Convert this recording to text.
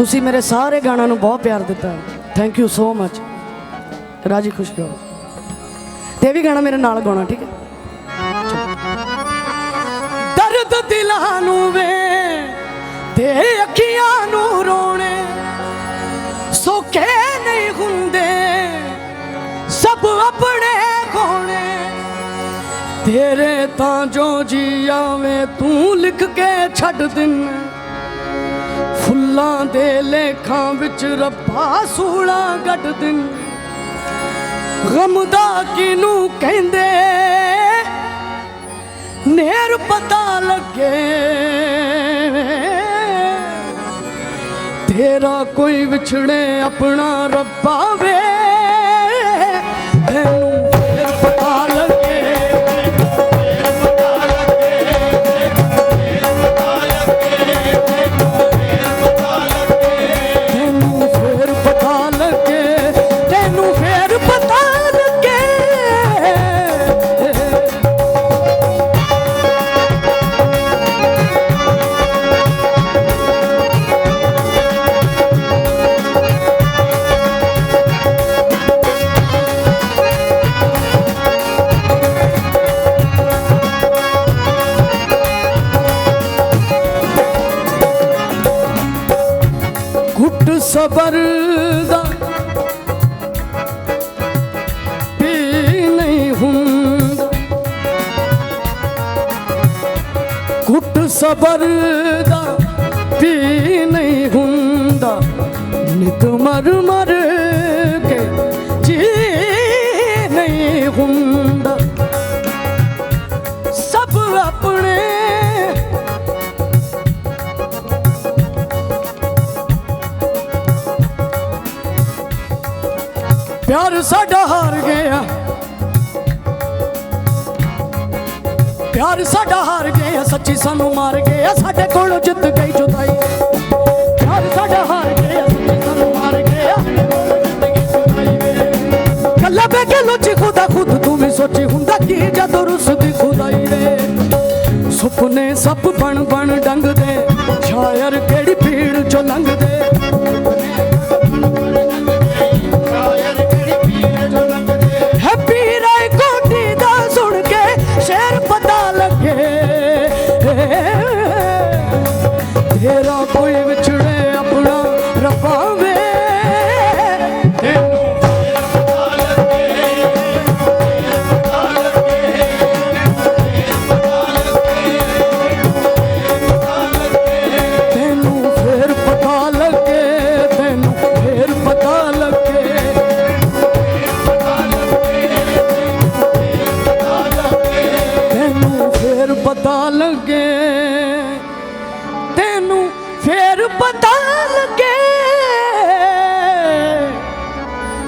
ਤੁਸੀਂ ਮੇਰੇ ਸਾਰੇ ਗਾਣਿਆਂ ਨੂੰ ਬਹੁਤ ਪਿਆਰ ਦਿੱਤਾ ਥੈਂਕ ਯੂ ਸੋ ਮਚ ਰਾਜੀ ਖੁਸ਼ ਰਹੋ। ਤੇ ਵੀ ਗਾਣਾ ਮੇਰੇ ਨਾਲ ਗਾਉਣਾ, ਠੀਕ ਹੈ? ਦਰਦ ਦਿਲਾਂ ਨੂੰ ਵੇ, ਤੇ ਅੱਖੀਆਂ ਨੂੰ ਰੋਣੇ ਸੋਕੇ ਨਹੀਂ ਹੁੰਦੇ, ਸਭ ਆਪਣੇ ਕੋਣੇ ਤੇਰੇ ਤਾਂ ਜੋ ਜੀ ਆਵੇਂ, ਤੂੰ ਲਿਖ ਕੇ ਛੱਡ ਦਿਨ। ਫੁੱਲਾਂ ਦੇ ਲੇਖਾਂ ਵਿੱਚ ਰੱਬਾ ਸੂਲਾਂ ਗੱਡ ਦਿਨ। ਗਮ ਦਾ ਕਿਨੂੰ ਕਹਿੰਦੇ? ਨੇਰ ਪਤਾ ਲੱਗੇ। ਤੇਰਾ ਕੋਈ ਵਿਛੜੇ ਆਪਣਾ ਰੱਬਾ ਵੇ। ਘੁੱਟ ਸਬਰ ਦਾ ਵੀ ਨਹੀਂ ਹੁੰਦਾ। ਘੁੱਟ ਸਬਰ ਦਾ ਪੀ ਨਹੀਂ ਹੁੰਦਾ। ਨਿਤ ਮਰ ਮਰ ਕੇ ਜੀ ਨਹੀਂ ਹੁੰਦਾ। ਸਭ ਆਪਣੇ ਪਿਆਰ ਸਾਡਾ ਹਾਰ ਗਿਆ। ਪਿਆਰ ਸਾਡਾ ਹਾਰ ਗਿਆ, ਸੱਚੀ ਸਾਨੂੰ ਮਾਰ ਗਿਆ। ਸਾਡੇ ਕੋਲੋਂ ਜਿੱਤ ਗਈ ਜੁਦਾਈ। ਪਿਆਰ ਸਾਡਾ ਹਾਰ ਗਿਆ, ਸੱਚੀ ਸਾਨੂੰ ਮਾਰ ਗਿਆ। ਕੱਲਾ ਬੈ ਕੇ ਲੋਚੀ ਖੁਦਾ ਖੁਦ ਤੂੰ ਵੀ ਸੋਚੀ ਹੁੰਦਾ ਕੀ ਜਦੋਂ ਰੁੱਸਦੀ ਖੁਦਾਈ ਵੇ। ਸੁਪਨੇ ਸਭ ਬਣ ਬਣ ਡੰਗਦੇ